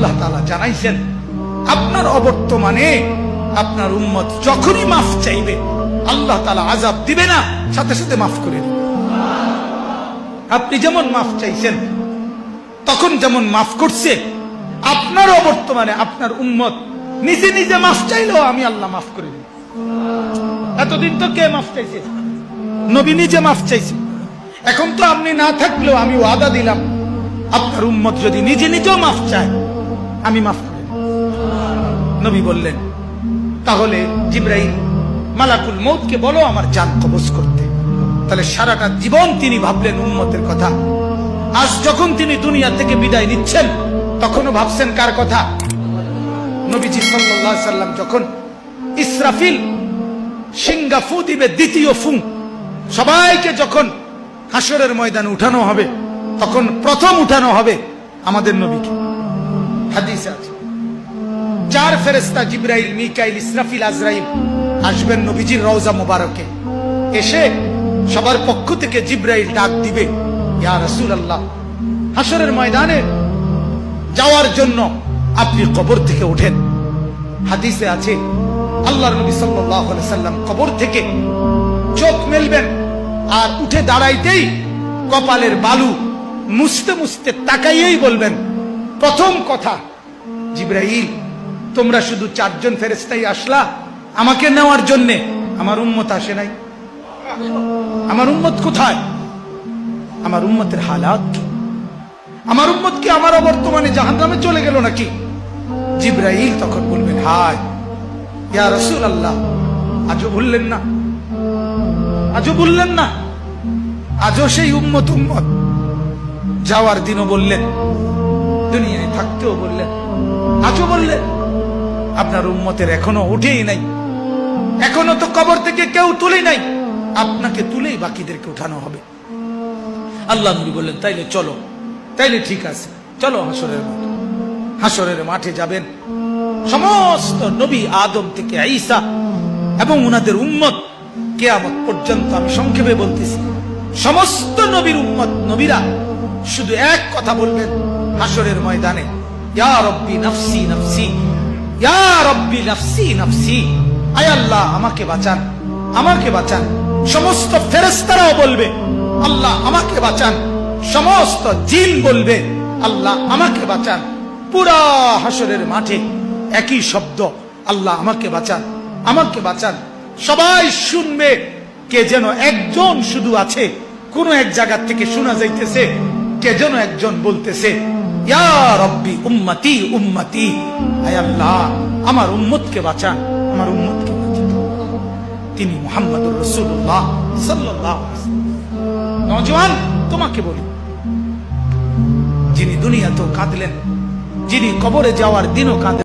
আল্লাহ তাআলা জানাইছেন, আপনার অবর্তমানে আপনার উম্মত যখনই মাফ চাইবে, আল্লাহ তালা আজাব দিবে না, সাথে সাথে মাফ করে দিবে। আপনি যেমন মাফ চাইছেন, তখন যেমন মাফ করছে, আপনার অবর্তমানে আপনার উম্মত নিজে নিজে মাফ চাইলেও আমি আল্লাহ মাফ করে দিই। এতদিন তো কে মাফ চাইছে? নবী নিজে মাফ চাইছে। এখন তো আপনি না থাকলেও আমি ওয়াদা দিলাম, আপনার উম্মত যদি নিজে নিজেও মাফ চায় আমি মাফ করে নবী বললেন, তাহলে জিব্রাইল মালাকুল মৌতকে বলো আমার জান কবজ করতে। তাহলে সারাটা জীবন তিনি ভাবলেন উম্মতের কথা। আজ যখন তিনি দুনিয়া থেকে বিদায় নিচ্ছেন, তখনও ভাবছেন কার কথা? নবীজি সাল্লাল্লাহু সাল্লাম যখন ইসরাফিল সিঙ্গা ফু দিবে দ্বিতীয় ফু, সবাইকে যখন হাসরের ময়দানে উঠানো হবে, তখন প্রথম উঠানো হবে আমাদের নবীকে। হাদিসে আছে। চার ফেরেস্তা জিব্রাইল, মিকাইল, ইসরাফিল, আজরাইল আসবেন নবীজির রওজা মোবারকে। এসে সবার পক্ষ থেকে জিব্রাইল ডাক দিবে, ইয়া রাসূলুল্লাহ হাসরের ময়দানে যাওয়ার জন্য আপনি কবর থেকে ওঠেন। হাদিসে আছে, আল্লাহর নবী সাল্লাম কবর থেকে চোখ মেলবেন আর উঠে দাঁড়াইতেই কপালের বালু মুছতে মুছতে তাকাইয়েই বলবেন প্রথম কথা, জিব্রাইল, তোমরা শুধু চারজন ফেরেস্তাই আসলা, আমাকে নেওয়ার জন্যে। আমার উম্মত আসে নাই। আমার উম্মত কোথায়? আমার উম্মতের হালাত আমার উম্মত কি আমার বর্তমানে জাহান্নামে চলে গেল নাকি? জিব্রাইল তখন বলবেন, হায়, ইয়া রসুল আল্লাহ আজও বললেন না। আজও বললেন না। আজও সেই উম্মত উম্মত। যাওয়ার দিনও বললেন। দুনিয়ায় থাকতেও বললেন, আজও বললেন, আপনার উম্মতের এখনও উঠেই নাই। এখনও তো কবর থেকে কেউ তুলে নাই। আপনাকে তুলেই বাকিদেরকে উঠানো হবে। আল্লাহ নবী বললেন, তাইলে চলো, তাইলে ঠিক আছে, চলো হাসরের মাঠে। হাসরের মাঠে যাবেন। সমস্ত নবী আদম থেকে ঈসা এবং উনাদের উম্মত কেয়ামত পর্যন্ত আমি সংক্ষেপে বলতেছি, সমস্ত নবীর উম্মত, নবীরা শুধু এক কথা বলবেন হাসরের ময়দানে, ইয়া রব্বি নফসি নফসি, ইয়া রব্বি আমাকে বাঁচান আমাকে বাঁচান। সমস্ত ফেরেস্তারাও বলবে, আল্লাহ, আমাকে বাঁচান। সমস্ত জিন বলবে, আল্লাহ, আমাকে বাঁচান। পুরা হাসরের মাঠে একই শব্দ, আল্লাহ, আমাকে বাঁচান আমাকে বাঁচান। সবাই শুনবে, কে যেন একজন শুধু আছে, কোন এক জায়গার থেকে শোনা যাইতেছে কে যেন একজন বলতেছে আমার উম্মতি উম্মতি আল্লাহ, আমার উম্মতকে বাঁচান আমার বাঁচান তিনি মোহাম্মদুর রসুল্লাহ আলাইহি তোমাকে বলি, যিনি দুনিয়াতেও কাঁদলেন, যিনি কবরে যাওয়ার দিনও কাঁদলেন